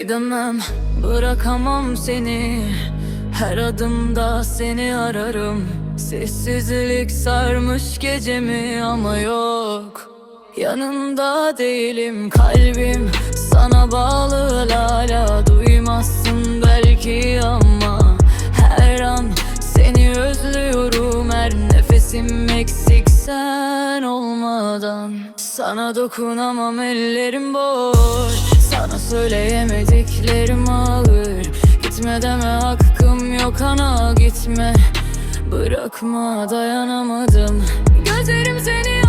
Gidemem, bırakamam seni. Her adımda seni ararım. Sessizlik sarmış gecemi ama yok. Yanında değilim kalbim. Sana bağlı hala duymazsın belki ama Her an seni özlüyorum. Her nefesim eksik sen olmadan. Sana dokunamam ellerim boş söyleyemediklerim ağır. Gitme deme hakkım yok ana gitme. Bırakma dayanamadım. Gözlerim seni